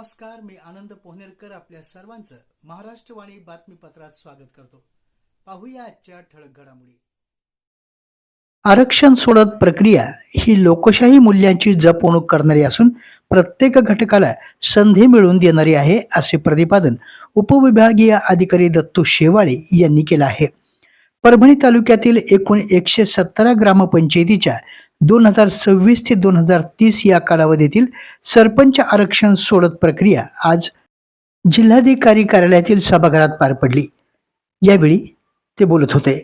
नमस्कार मी आनंद पोहनेरकर आपल्या सर्वांचं महाराष्ट्रवाणी बातमीपत्रात स्वागत करतो. पाहूया आजच्या ठळक घडामोडी. आरक्षण सोडत प्रक्रिया ही लोकशाही मूल्यांची जपवणूक करणारी असून प्रत्येक घटकाला संधी मिळवून देणारी आहे असे प्रतिपादन उपविभागीय अधिकारी दत्तू शेवाळे यांनी केलं आहे. परभणी तालुक्यातील एकूण एकशे सतरा ग्रामपंचायतीच्या दोन हजार सव्वीस ते दोन हजार तीस या कालावधीतील सरपंच आरक्षण सोडत प्रक्रिया आज जिल्हाधिकारी कार्यालयातील सभागृहात पार पडली. यावेळी ते बोलत होते.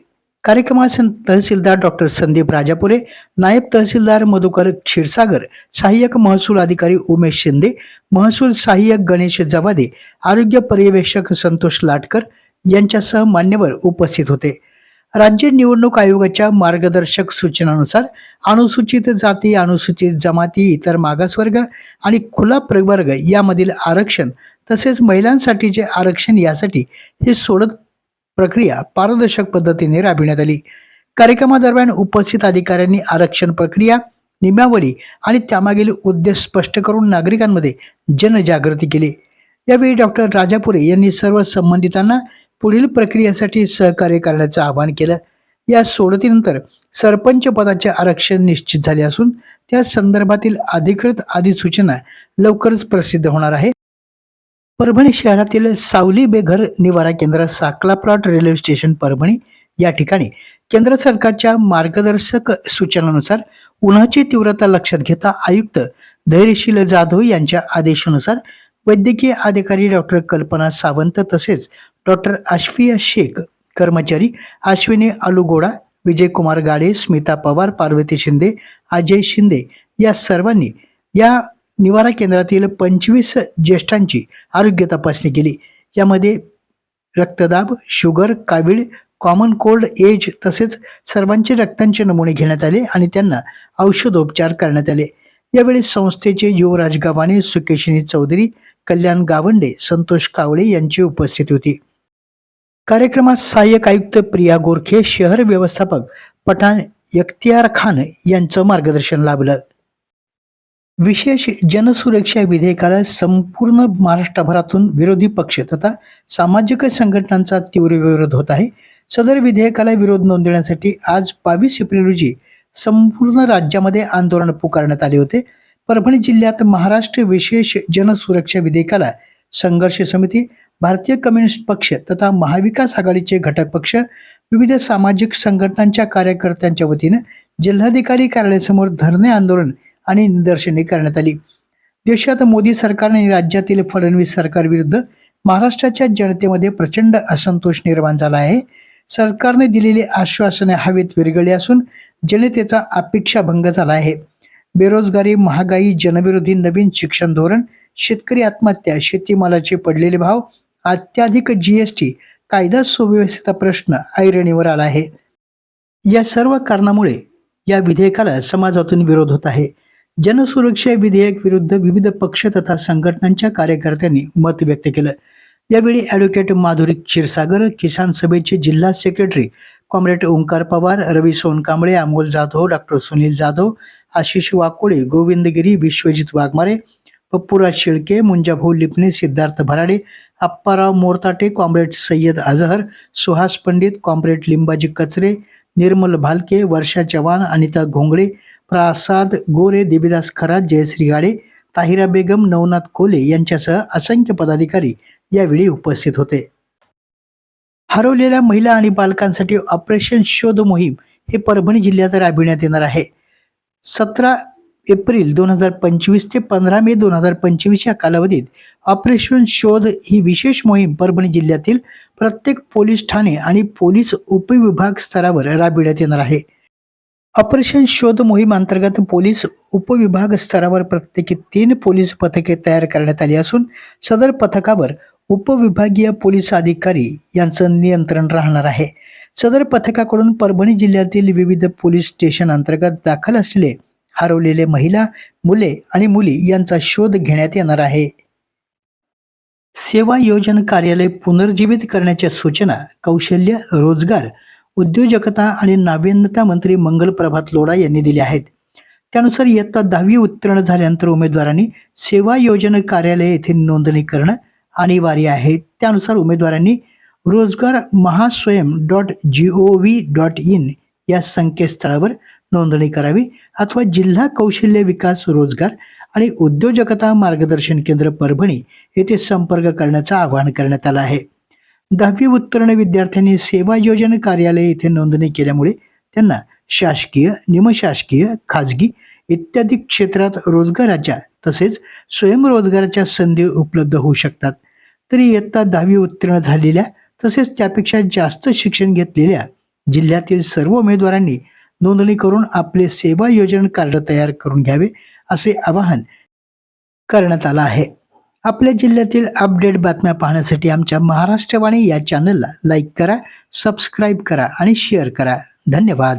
कार्यक्रमास तहसीलदार डॉक्टर संदीप राजापुरे नायब तहसीलदार मधुकर क्षीरसागर सहाय्यक महसूल अधिकारी उमेश शिंदे महसूल सहाय्यक गणेश जवादे आरोग्य पर्यवेक्षक संतोष लाटकर यांच्यासह मान्यवर उपस्थित होते. राज्य निवडणूक आयोगाच्या मार्गदर्शक सूचनानुसार अनुसूचित जाती अनुसूचित जमाती इतर मागासवर्ग आणि खुला प्रवर्ग यामधील आरक्षण तसेच महिलांसाठीचे आरक्षण यासाठी ही सोडत प्रक्रिया पारदर्शक पद्धतीने राबविण्यात आली. कार्यक्रमादरम्यान उपस्थित अधिकाऱ्यांनी आरक्षण प्रक्रिया नियमावली आणि त्यामागील उद्देश स्पष्ट करून नागरिकांमध्ये जनजागृती केली. यावेळी डॉक्टर राजापुरे यांनी सर्व संबंधितांना पुढील प्रक्रियेसाठी सहकार्य करण्याचं आवाहन केलं. या सोडतीनंतर सरपंच पदाचे आरक्षण निश्चित झाले असून त्या संदर्भातील अधिकृत अधिसूचना लवकरच प्रसिद्ध होणार आहे. परभणी शहरातील सावली बेघर निवारा केंद्र Sakla plot railway station Parbhani या ठिकाणी केंद्र सरकारच्या मार्गदर्शक सूचनानुसार उन्हाची तीव्रता लक्षात घेता आयुक्त धैर्यशील जाधव यांच्या आदेशानुसार वैद्यकीय अधिकारी डॉक्टर कल्पना सावंत तसेच डॉक्टर आशफिया शेख कर्मचारी अश्विनी अलुगोडा विजयकुमार गाडे स्मिता पवार पार्वती शिंदे अजय शिंदे या सर्वांनी या निवारा केंद्रातील पंचवीस ज्येष्ठांची आरोग्य तपासणी केली. यामध्ये रक्तदाब शुगर कावीळ कॉमन कोल्ड एज तसेच सर्वांचे रक्तांचे नमुने घेण्यात आले आणि त्यांना औषधोपचार करण्यात आले. यावेळी संस्थेचे युवराज गव्हाणे सुकेशिनी चौधरी कल्याण गावंडे संतोष कावळे यांची उपस्थिती होती. कार्यक्रमात सहाय्यक आयुक्त प्रिया गोरखे शहर व्यवस्थापक पठाण यख्तियार खान यांचं मार्गदर्शन लाभलं. विशेष जनसुरक्षा विधेयकाला संपूर्ण महाराष्ट्रभरातून विरोधी पक्ष तथा सामाजिक संघटनांचा तीव्र विरोध होत आहे. सदर विधेयकाला विरोध नोंदवण्यासाठी आज बावीस एप्रिल रोजी संपूर्ण राज्यामध्ये आंदोलन पुकारण्यात आले होते. परभणी जिल्ह्यात महाराष्ट्र विशेष जनसुरक्षा विधेयकाला संघर्ष समिती भारतीय कम्युनिस्ट पक्ष तथा महाविकास आघाडीचे घटक पक्ष विविध सामाजिक संघटनांच्या कार्यकर्त्यांच्या वतीनं जिल्हाधिकारी कार्यालयासमोर धरणे आंदोलन आणि निदर्शने करण्यात आली. देशात मोदी सरकारने आणि राज्यातील फडणवीस सरकार विरुद्ध महाराष्ट्राच्या जनतेमध्ये प्रचंड असंतोष निर्माण झाला आहे. सरकारने दिलेली आश्वासने हवेत विरगळली असून जनतेचा अपेक्षा भंग झाला आहे. बेरोजगारी महागाई जनविरोधी नवीन शिक्षण धोरण शेतकरी आत्महत्या शेतीमालाचे पडलेले भाव अत्याधिक जीएसटी कायदा सुव्यवस्थेचा प्रश्न ऐरणीवर आला आहे. या सर्व कारणामुळे या विधेयकाला समाजातून विरोध होत आहे. जनसुरक्षा विधेयक विरुद्ध विविध पक्ष तथा संघटनांच्या कार्यकर्त्यांनी मत व्यक्त केलं. यावेळी ॲडव्होकेट माधुरी क्षीरसागर किसान सभेचे जिल्हा secretary comrade Omkar Pawar Ravi Sonkamble Amol Jadhav doctor Sunil Jadhav Ashish Wakole Govindgiri Vishwajit Waghmare Pappuraj Shelke Munjabhau Lipne Siddharth Bharade Apparao Mortate comrade Sayyad Azhar Suhas Pandit comrade Limbaji Kachre Nirmal Bhalke वर्षा चव्हाण अनिता घोंगडे प्रसाद गोरे देवीदास खरात जयश्री गाडे ताहिरा बेगम नवनाथ कोले यांच्यासह असंख्य पदाधिकारी यावेळी उपस्थित होते. हरवलेल्या महिला आणि बालकांसाठी ऑपरेशन शोध मोहीम हे परभणी जिल्ह्यात राबविण्यात येणार आहे. सतरा एप्रिल दोन हजार पंचवीस ते पंधरा मे दोन हजार पंचवीस या कालावधीत ऑपरेशन शोध ही विशेष मोहीम परभणी जिल्ह्यातील प्रत्येक पोलीस ठाणे आणि पोलीस उपविभाग स्तरावर राबविण्यात येणार आहे. ऑपरेशन शोध मोहीम अंतर्गत पोलीस उपविभाग स्तरावर प्रत्येकी तीन पोलीस पथके तयार करण्यात आली असून सदर पथकावर उपविभागीय पोलीस अधिकारी यांचं नियंत्रण राहणार आहे. सदर पथकाकडून परभणी जिल्ह्यातील विविध पोलीस स्टेशन अंतर्गत दाखल असलेले हरवलेले महिला मुले आणि मुली यांचा शोध घेण्यात येणार आहे. सेवा योजन कार्यालय पुनर्जीवित करण्याच्या सूचना कौशल्य रोजगार उद्योजकता आणि नाविन्यता मंत्री मंगल प्रभात लोढा यांनी दिल्या आहेत. त्यानुसार इयत्ता दहावी उत्तीर्ण झाल्यानंतर उमेदवारांनी सेवा योजन कार्यालय येथे नोंदणी करणं अनिवार्य आहे. त्यानुसार उमेदवारांनी रोजगार Mahaswayam dot G O V dot in या संकेतस्थळावर नोंदणी करावी अथवा जिल्हा कौशल्य विकास रोजगार आणि उद्योजकता मार्गदर्शन केंद्र परभणी येथे संपर्क करण्याचं आवाहन करण्यात आलं आहे. दहावी उत्तीर्ण विद्यार्थ्यांनी सेवा योजना कार्यालय येथे नोंदणी केल्यामुळे त्यांना शासकीय निमशासकीय खाजगी इत्यादी क्षेत्रात रोजगाराच्या तसेच स्वयंरोजगाराच्या संधी उपलब्ध होऊ शकतात. तरी इयत्ता दहावी उत्तीर्ण झालेल्या तसेच त्यापेक्षा जास्त शिक्षण घेतलेल्या जिल्ह्यातील सर्व उमेदवारांनी नोंदणी करून आपले सेवा योजना कार्ड तयार करून घ्यावे असे आवाहन करण्यात आलं आहे. आपल्या जिल्ह्यातील अपडेट बातम्या पाहण्यासाठी आमच्या महाराष्ट्रवाणी या चॅनलला लाईक करा सबस्क्राईब करा आणि शेअर करा. धन्यवाद.